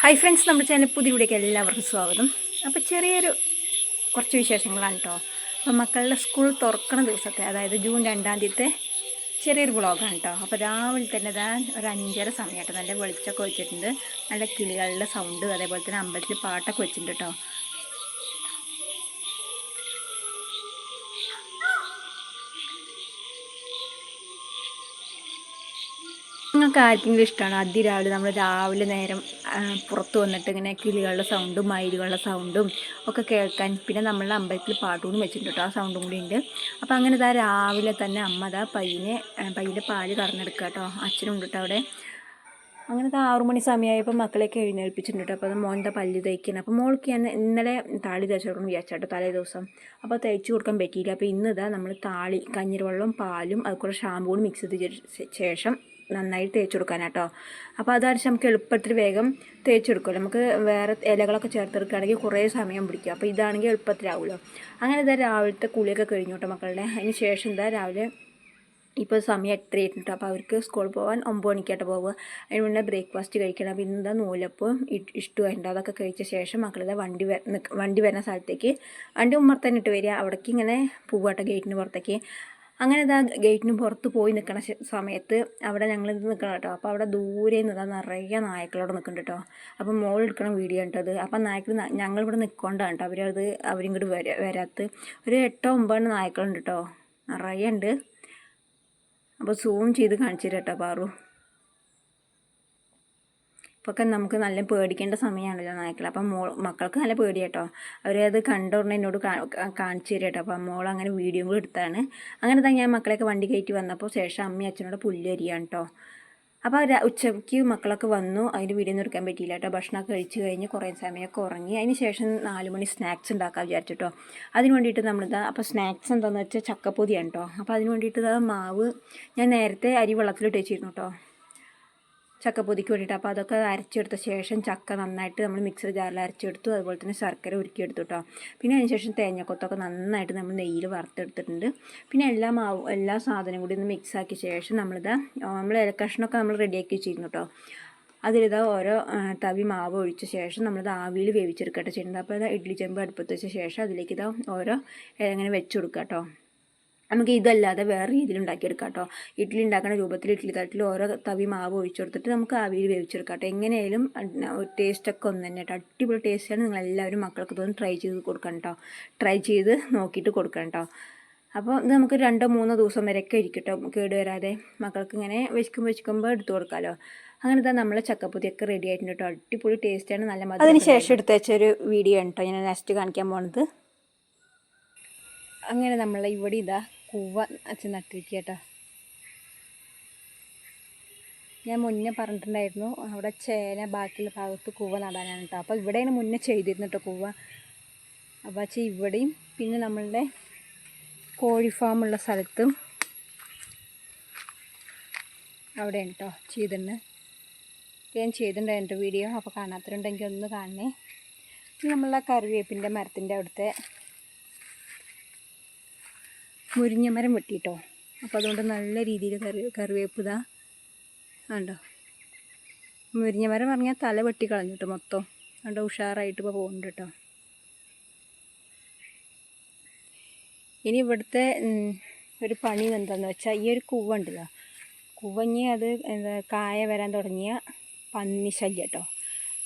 Hi friends നമ്മുടെ channel പുതിയ വീഡിയോക്ക് എല്ലാവർക്കും സ്വാഗതം. അപ്പോൾ ചെറിയൊരു കുറച്ച് വിശേഷങ്ങളാണ് കേട്ടോ അപ്പോൾ മക്കളുടെ സ്കൂൾ തുറക്കണ ദിവസത്തെ അതായത് ജൂൺ രണ്ടാം തീയതി ചെറിയൊരു ബ്ലോഗാണ് കേട്ടോ അപ്പോൾ രാവിലെ തന്നെ ഇതാ ഒരു അഞ്ചര സമയമായിട്ട് നല്ല വെളിച്ചമൊക്കെ വെച്ചിട്ടുണ്ട്. നല്ല കിളികളുടെ സൗണ്ട് അതേപോലെ തന്നെ അമ്പലത്തിൽ പാട്ടൊക്കെ വെച്ചിട്ടുണ്ട് കേട്ടോ നിങ്ങൾക്ക് ആർക്കെങ്കിലും ഇഷ്ടമാണ് അതിരാവിലെ നമ്മൾ രാവിലെ നേരം പുറത്ത് വന്നിട്ട് ഇങ്ങനെ കിളികളുടെ സൗണ്ടും മയിലുകളുടെ സൗണ്ടും ഒക്കെ കേൾക്കാൻ പിന്നെ നമ്മളുടെ അമ്പലത്തിൽ പാട്ടുകൂടി വെച്ചിട്ടുണ്ട് കേട്ടോ ആ സൗണ്ടും കൂടി ഉണ്ട്. അപ്പോൾ അങ്ങനെ ഇതാ രാവിലെ തന്നെ അമ്മ ഇതാ പയ്യനെ പയ്യന്റെ പാൽ കറന്നെടുക്കുക കേട്ടോ അച്ഛനുണ്ട് കേട്ടോ അവിടെ. അങ്ങനെ ആറു മണി സമയമായപ്പോൾ മക്കളെയൊക്കെ എഴുന്നേൽപ്പിച്ചിട്ടുണ്ട് കേട്ടോ അപ്പോൾ മോന്റെ പല്ല് തയ്ക്കണം അപ്പോൾ മോൾക്ക് ഞാൻ ഇന്നലെ താളി തയ്ച്ചു കൊടുക്കണം വിചാരിച്ചാട്ടോ തലേ ദിവസം. അപ്പോൾ തയ്ച്ചു കൊടുക്കാൻ പറ്റിയില്ല. അപ്പോൾ ഇന്ന് നമ്മൾ താളി കഞ്ഞിരവെള്ളവും പാലും അതുപോലെ ഷാമ്പൂവും മിക്സ് ചെയ്ത ശേഷം നന്നായിട്ട് തേച്ച് കൊടുക്കാനാട്ടോ അപ്പോൾ അതാണ് നമുക്ക് എളുപ്പത്തിൽ വേഗം തേച്ചെടുക്കുമല്ലോ നമുക്ക് വേറെ ഇലകളൊക്കെ ചേർത്തെടുക്കുകയാണെങ്കിൽ കുറേ സമയം പിടിക്കും. അപ്പോൾ ഇതാണെങ്കിൽ എളുപ്പത്തിലാവുമല്ലോ. അങ്ങനെ ഇതാ രാവിലത്തെ കുളിയൊക്കെ കഴിഞ്ഞു കേട്ടോ മക്കളുടെ അതിന് ശേഷം എന്താ രാവിലെ ഇപ്പോൾ സമയം എട്ടര ആയിട്ടുണ്ട്. അപ്പോൾ അവർക്ക് സ്കൂളിൽ പോകാൻ ഒമ്പത് മണിക്കായിട്ട് പോവുക. അതിന് മുന്നേ ബ്രേക്ക്ഫാസ്റ്റ് കഴിക്കണം. അപ്പോൾ ഇന്നെന്താ നൂലപ്പം ഇഷ്ടമായിട്ടുണ്ട് അതൊക്കെ കഴിച്ച ശേഷം മക്കളിതാ വണ്ടി വണ്ടി വരുന്ന സ്ഥലത്തേക്ക്. വണ്ടി ഉമ്മർ ഇട്ട് വരിക. അവിടേക്ക് ഇങ്ങനെ പോവാട്ടോ ഗേറ്റിന് പുറത്തേക്ക്. അങ്ങനെ ഇതാ ഗേറ്റിന് പുറത്ത് പോയി നിൽക്കുന്ന സമയത്ത് അവിടെ ഞങ്ങൾ നിൽക്കണം കേട്ടോ. അപ്പോൾ അവിടെ ദൂരെ നിന്ന് നിറയെ നായ്ക്കളോട് നിൽക്കുന്നുണ്ട് കേട്ടോ. അപ്പോൾ മോൾ എടുക്കണം വീഡിയോ ഉണ്ടത് അപ്പോൾ നായ്ക്കൾ ഞങ്ങളിവിടെ നിൽക്കൊണ്ടാണ് കേട്ടോ. അവരത് അവരിങ്ങോട്ട് വര വരാത്ത്. ഒരു എട്ടോ ഒമ്പതെണ്ണം നായ്ക്കളുണ്ട് കേട്ടോ. നിറയെ ഉണ്ട്. അപ്പോൾ സൂം ചെയ്ത് കാണിച്ചു തരാം കേട്ടോ പാറു. ഇപ്പൊക്കെ നമുക്ക് നല്ല പേടിക്കേണ്ട സമയമാണല്ലോ നായ്ക്കൾ അപ്പം മോൾ മക്കൾക്ക് നല്ല പേടി കേട്ടോ അവരത് കണ്ടുടനെ എന്നോട് കാണിച്ചു തരും കേട്ടോ അപ്പം മോൾ അങ്ങനെ വീഡിയോ കൂടെ എടുത്താണ്. അങ്ങനെ തന്നെ ഞാൻ മക്കളെയൊക്കെ വണ്ടി കയറ്റി വന്നപ്പോൾ ശേഷം അമ്മയും അച്ഛനോട് പുല്ല് അരിയാണ് കേട്ടോ അപ്പോൾ ഉച്ചയ്ക്ക് മക്കളൊക്കെ വന്നു. അതിന്റെ വീഡിയോ ഒന്നും എടുക്കാൻ പറ്റിയില്ല കേട്ടോ. ഭക്ഷണമൊക്കെ കഴിച്ച് കഴിഞ്ഞ് കുറേ സമയമൊക്കെ ഉറങ്ങി. അതിന് ശേഷം നാല് മണി സ്നാക്സ് ഉണ്ടാക്കാൻ വിചാരിച്ചിട്ടോ. അതിന് വേണ്ടിയിട്ട് നമ്മളിതാ അപ്പോൾ സ്നാക്സ് എന്താണെന്ന് വെച്ചാൽ ചക്കപ്പൊതിയാണ് കേട്ടോ. അപ്പോൾ അതിന് വേണ്ടിയിട്ട് മാവ് ഞാൻ നേരത്തെ അരി വെള്ളത്തിലിട്ട് വെച്ചിരുന്നു കേട്ടോ. ചക്കപ്പൊതിക്ക് വേണ്ടിയിട്ട്. അപ്പോൾ അതൊക്കെ അരച്ചെടുത്ത ശേഷം ചക്ക നന്നായിട്ട് നമ്മൾ മിക്സർ ജാറിൽ അരച്ചെടുത്തു. അതുപോലെ തന്നെ ശർക്കര ഉരുക്കിയെടുത്തു കേട്ടോ പിന്നെ അതിന് ശേഷം തേങ്ങക്കൊത്തൊക്കെ നന്നായിട്ട് നമ്മൾ നെയ്യിൽ വറുത്തെടുത്തിട്ടുണ്ട്. പിന്നെ എല്ലാ മാവും എല്ലാ സാധനവും കൂടി ഒന്ന് മിക്സ് ആക്കിയ ശേഷം നമ്മളിത് നമ്മൾ ഇലക്കഷ്ണമൊക്കെ നമ്മൾ റെഡിയാക്കി വെച്ചിരുന്നു കേട്ടോ അതിലിത് ഓരോ തവി മാവ് ഒഴിച്ച ശേഷം നമ്മളിത് ആവിയിൽ വേവിച്ചെടുക്കട്ടെ ചെയ്യുന്നത്. അപ്പോൾ ഇതാ ഇഡ്ഡലി ചെമ്പ് അടുപ്പത്ത് വെച്ച ശേഷം അതിലേക്ക് ഇതാ ഓരോ ഇങ്ങനെ വെച്ച് കൊടുക്കുക കേട്ടോ നമുക്ക് ഇതല്ലാതെ വേറെ രീതിയിൽ ഉണ്ടാക്കിയെടുക്കാം കേട്ടോ ഇഡ്ഡലി ഉണ്ടാക്കുന്ന രൂപത്തിൽ ഇഡ്ഡലി തട്ടിൽ ഓരോ തവി മാവ് ഒഴിച്ചു കൊടുത്തിട്ട് നമുക്ക് ആവിയിൽ വേവിച്ചെടുക്കാം കേട്ടോ എങ്ങനെയായാലും ടേസ്റ്റൊക്കെ ഒന്ന് തന്നെ കേട്ടോ അടിപൊളി ടേസ്റ്റാണ് നിങ്ങൾ എല്ലാവരും മക്കൾക്ക് തോന്നി ട്രൈ ചെയ്ത് കൊടുക്കണം കേട്ടോ ട്രൈ ചെയ്ത് നോക്കിയിട്ട് കൊടുക്കണം കേട്ടോ അപ്പോൾ ഇത് നമുക്ക് രണ്ടോ മൂന്നോ ദിവസം വരെയൊക്കെ ഇരിക്കട്ടോ കേട് വരാതെ മക്കൾക്ക് ഇങ്ങനെ വെച്ചിക്കുമ്പോൾ വെച്ചിക്കുമ്പോൾ എടുത്തു കൊടുക്കാമല്ലോ അങ്ങനെ തന്നെ നമ്മളെ ചക്കപ്പൊതിയൊക്കെ റെഡി ആയിട്ടുണ്ട് കേട്ടോ അടിപൊളി ടേസ്റ്റാണ് നല്ല മതി അതിന് ശേഷം എടുത്ത് വെച്ചൊരു വീഡിയോ ആണ് കേട്ടോ ഞാൻ നെക്സ്റ്റ് കാണിക്കാൻ പോണത്. അങ്ങനെ നമ്മൾ ഇവിടെ ഇതാ കൂവ അച്ഛൻ നട്ടിരിക്കുക കേട്ടോ ഞാൻ മുന്നേ പറഞ്ഞിട്ടുണ്ടായിരുന്നു അവിടെ ചേന ബാക്കിയുള്ള ഭാഗത്ത് കൂവ നടാനാണ് കേട്ടോ അപ്പോൾ ഇവിടെയാണ് മുന്നേ ചെയ്തിരുന്നു കേട്ടോ കൂവ. അപ്പോൾ അച്ഛൻ ഇവിടെയും പിന്നെ നമ്മളുടെ കോഴി ഫാമുള്ള സ്ഥലത്തും അവിടെയാണ് കേട്ടോ ചെയ്തിട്ടുണ്ട് ഞാൻ ചെയ്തിട്ടുണ്ട് എന്റെ വീഡിയോ അപ്പോൾ കാണാത്തവരുണ്ടെങ്കിൽ ഒന്ന് കാണണേ. നമ്മളെ കറിവേപ്പിന്റെ മരത്തിന്റെ അവിടുത്തെ മുരിങ്ങ മരം വെട്ടിട്ടോ. അപ്പോൾ അതുകൊണ്ട് നല്ല രീതിയിൽ കറി കറിവേപ്പ് ഇതാ. കണ്ടോ? മുരിങ്ങ മരം പറഞ്ഞാൽ തല വെട്ടി കളഞ്ഞിട്ട് മൊത്തം. കണ്ടോ? ഉഷാറായിട്ട് ഇപ്പോൾ പോകുന്നുണ്ട് കേട്ടോ. ഇനി ഇവിടുത്തെ ഒരു പണി എന്താണെന്ന് വെച്ചാൽ ഈ ഒരു കൂവ ഉണ്ടല്ലോ. കുവഞ്ഞി അത് എന്താ കായ വരാൻ തുടങ്ങിയ പന്നി ശല്യം കേട്ടോ.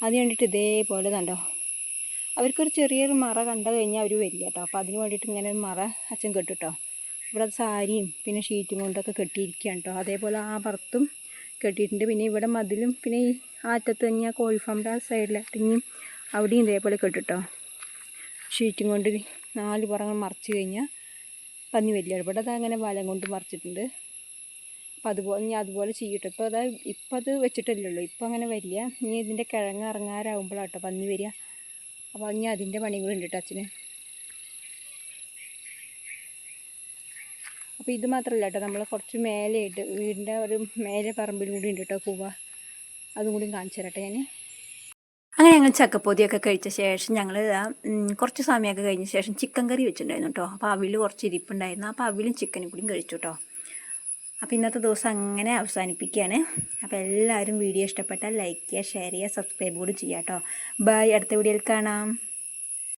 അതിന് വേണ്ടിയിട്ട് ഇതേപോലെ കണ്ടോ? അവർക്കൊരു ചെറിയൊരു മറ കണ്ടു കഴിഞ്ഞാൽ അവർ വരില്ല കേട്ടോ. അപ്പോൾ അതിന് വേണ്ടിയിട്ട് ഇങ്ങനെ ഒരു മറ അച്ഛൻ കെട്ടിട്ടോ. ഇവിടെ സാരിയും പിന്നെ ഷീറ്റും കൊണ്ടൊക്കെ കെട്ടിയിരിക്കുകയാണ് കേട്ടോ. അതേപോലെ ആ പുറത്തും കെട്ടിയിട്ടുണ്ട്. പിന്നെ ഇവിടെ മതിലും പിന്നെ ഈ ആറ്റത്ത് തന്നെ ആ കോഴിഫാമിന്റെ ആ സൈഡിലായിട്ട് ഇനിയും അവിടെയും ഇതേപോലെ കെട്ടിട്ടോ. ഷീറ്റും കൊണ്ട് നാല് പുറങ്ങൾ മറിച്ച് കഴിഞ്ഞാൽ പന്നി വലിയ ഇവിടെ അത് അങ്ങനെ വലം കൊണ്ട് മറിച്ചിട്ടുണ്ട്. അപ്പം അതുപോലെ ഇനി അതുപോലെ ചെയ്യട്ടെ. ഇപ്പോൾ അതാ ഇപ്പം അത് വെച്ചിട്ടില്ലല്ലോ ഇപ്പം അങ്ങനെ വരില്ല. ഇനി ഇതിന്റെ കിഴങ്ങ് ഇറങ്ങാറാകുമ്പോഴാട്ടോ പന്നി വരിക. അപ്പോൾ ഇനി അതിന്റെ പണി കൂടി ഉണ്ട് കേട്ടോ അച്ഛന്. അപ്പോൾ ഇത് മാത്രമല്ല കേട്ടോ നമ്മൾ കുറച്ച് മേലെയായിട്ട് വീടിന്റെ ഒരു മേലെ പറമ്പിൽ കൂടി ഉണ്ട് കേട്ടോ കൂവ അതും കൂടി കാണിച്ചു തരട്ടെ ഞാൻ അങ്ങനെ ഞങ്ങൾ ചക്കപ്പൊതിയൊക്കെ കഴിച്ച ശേഷം ഞങ്ങൾ കുറച്ച് സമയമൊക്കെ കഴിഞ്ഞ ശേഷം ചിക്കൻ കറി വെച്ചിട്ടുണ്ടായിരുന്നു കേട്ടോ അപ്പോൾ അവിൽ കുറച്ച് ഇരിപ്പുണ്ടായിരുന്നു. അപ്പോൾ അവിലും ചിക്കനും കൂടിയും കഴിച്ചു കേട്ടോ അപ്പോൾ ഇന്നത്തെ ദിവസം അങ്ങനെ അവസാനിപ്പിക്കുകയാണ് അപ്പോൾ എല്ലാവരും വീഡിയോ ഇഷ്ടപ്പെട്ടാൽ ലൈക്ക് ചെയ്യുക ഷെയർ ചെയ്യുക സബ്സ്ക്രൈബ് കൂടി ചെയ്യാം കേട്ടോ ബൈ അടുത്ത വീഡിയോയിൽ കാണാം.